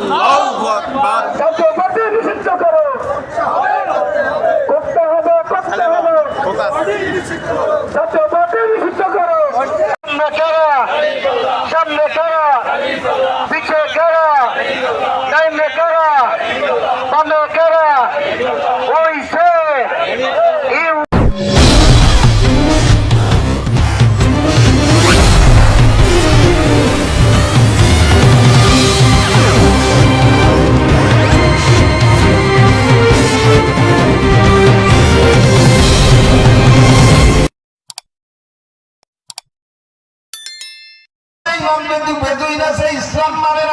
আল্লাহু আকবার। জাতীয়বাদী নিষিদ্ধ করো। করতে হবে করতে হবে। জাতীয় ইসলাম মানে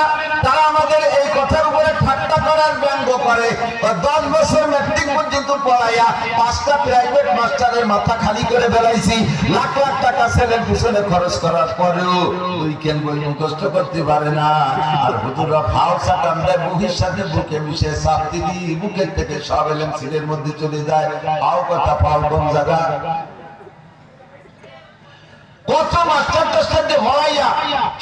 সাথে বুকে মিশে চাপ দিবি বুকের থেকে সব এলেন ছেলের মধ্যে চলে যায়। পাও কথা পাও কোন জায়গা কত টাস্টার ভরাইয়া,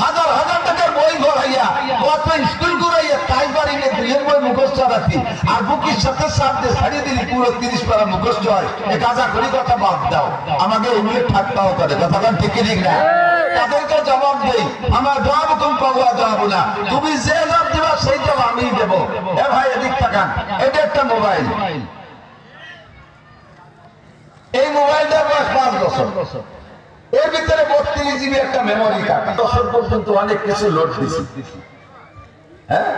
হাজার হাজার টাকার বই ভরাইয়া কত স্কুল ঘুরাইয়া তাই পারি না দুইয়ের বই মুখস্থ রাখি। আর বুকির সাথে সাথ ছাড়িয়ে দিলি, পুরো তিরিশ পারা মুখস্থ হয়। এ কাজা করি কথা বাদ দাও। আমাকে এগুলো ঠাট্টাও করে। কথা কান ঠিক না? তাদেরকে জবাব দেই। আমার জবাব তুমি আর জবাব না। তুমি যে জবাব দিবা সেই জবাব আমি দেবো। এ ভাই, এদিক তাকান। এটা একটা মোবাইল। এই মোবাইলটার বয়স পাঁচ বছর। বত্রিশ জিবি একটা মেমোরি কার্ড বছর পর্যন্ত অনেক কিছু লোড দিছি। হ্যাঁ?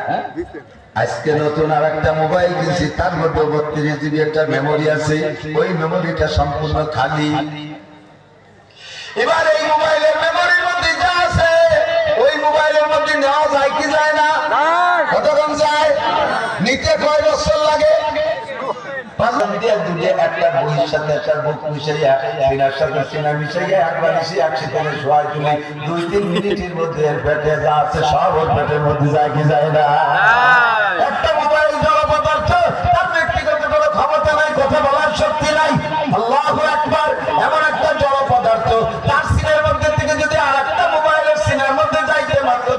আজকে নতুন আর একটা মোবাইল কিনছি, তার মধ্যে বত্রিশ জিবি একটা মেমোরি আছে। ওই মেমোরিটা সম্পূর্ণ খালি। এবার এই মোবাইলের মেমোরির মধ্যে যা আছে, ওই মোবাইলের মধ্যে নেওয়া যায় কি যায় না? কতক্ষণ যায়? নিতে কয় বছর লাগে? দিয়ে দুটো একটা বইয়ের সাথে একটা বুক মিশাইয়া, সিনার সাথে সিনা মিশাইয়া একবার এসে একসাথে শোয়াই তুলি দুই তিন মিনিটের মধ্যে এর পেটে যা আছে সব ওর পেটের মধ্যে যায় কি যায় না?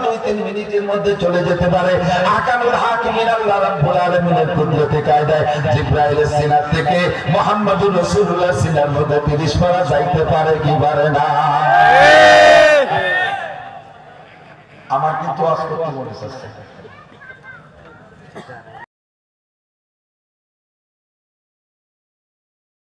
দুই তিন মিনিটের মধ্যে চলে যেতে পারে। আকামুল হাকিমিন আল্লাহ রাব্বুল আলামিনের কুদরতে কায়দায় জিব্রাইলের সিনার থেকে মুহাম্মদুর রাসূলুল্লাহ সিনার মধ্যে 30 পারা যাইতে পারে কি পারে না? আমার কিন্তু আজ মনে হচ্ছে